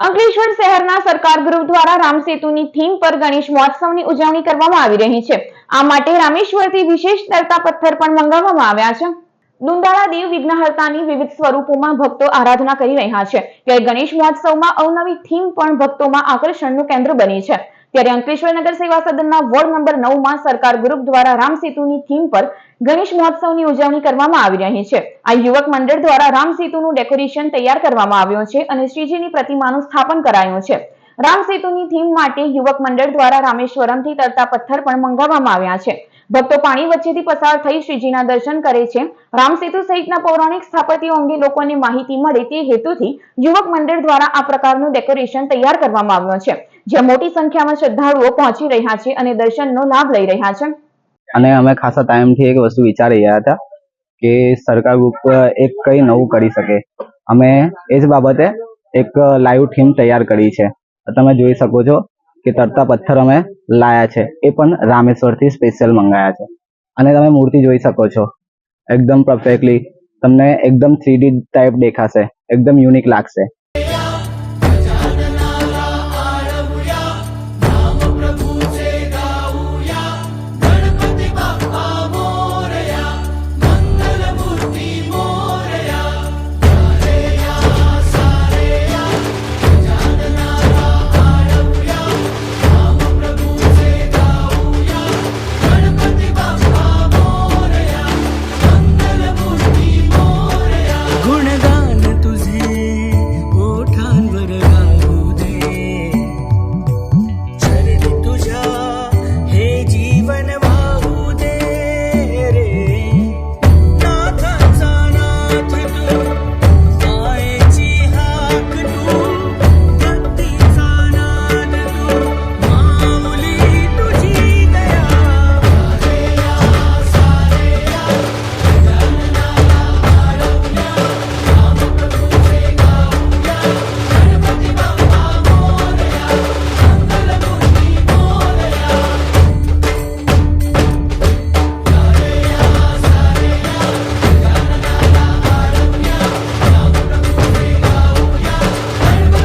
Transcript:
અંકલેશ્વર શહેરના સરકાર ગૃહ દ્વારા રામ સેતુની થીમ પર ગણેશ મહોત્સવની ઉજવણી કરવામાં આવી રહી છે. આ માટે રામેશ્વરથી વિશેષ તરતા પથ્થર પણ મંગાવવામાં આવ્યા છે. દુંદાળા દેવ વિઘ્નહર્તાની વિવિધ સ્વરૂપોમાં ભક્તો આરાધના કરી રહ્યા છે. ત્યારે ગણેશ મહોત્સવમાં અવનવી થીમ પણ ભક્તોમાં આકર્ષણનું કેન્દ્ર બની છે. ત્યારે અંકલેશ્વર નગર સેવા સદનના વોર્ડ નંબર નવમાં સરકાર ગ્રુપ દ્વારા રામસેતુની થીમ પર ગણેશ મહોત્સવની ઉજવણી કરવામાં આવી રહી છે. આ યુવક મંડળ દ્વારા રામસેતુનું ડેકોરેશન તૈયાર કરવામાં આવ્યું છે અને શ્રીજીની પ્રતિમાનું સ્થાપન કરાયું છે. રામસેતુની થીમ માટે યુવક મંડળ દ્વારા રામેશ્વરમથી તરતા પથ્થર પણ મંગાવવામાં આવ્યા છે. ભક્તો પાણી વચ્ચેથી પસાર થઈ શ્રીજીના દર્શન કરે છે. રામસેતુ સહિતના પૌરાણિક સ્થાપત્યો અંગે લોકોને માહિતી મળે તે હેતુથી યુવક મંડળ દ્વારા આ પ્રકારનું ડેકોરેશન તૈયાર કરવામાં આવ્યું છે. જ્યાં મોટી સંખ્યામાં શ્રદ્ધાળુઓ પહોંચી રહ્યા છે અને દર્શનનો લાભ લઈ રહ્યા છે. અને અમે ખાસા ટાઈમથી એક વસ્તુ વિચારી રહ્યા હતા કે સરકાર ગ્રુપ એક કંઈ નવું કરી શકે. અમે એ જ બાબતે એક લાઈવ થીમ તૈયાર કરી છે. તમે જોઈ શકો છો કે તરતા પથ્થર અમે લાયા છે. એ પણ રામેશ્વરથી સ્પેશિયલ મંગાયા છે. અને તમે મૂર્તિ જોઈ શકો છો. એકદમ પરફેક્ટલી તમને એકદમ થ્રીડી ટાઈપ દેખાશે. એકદમ યુનિક લાગશે.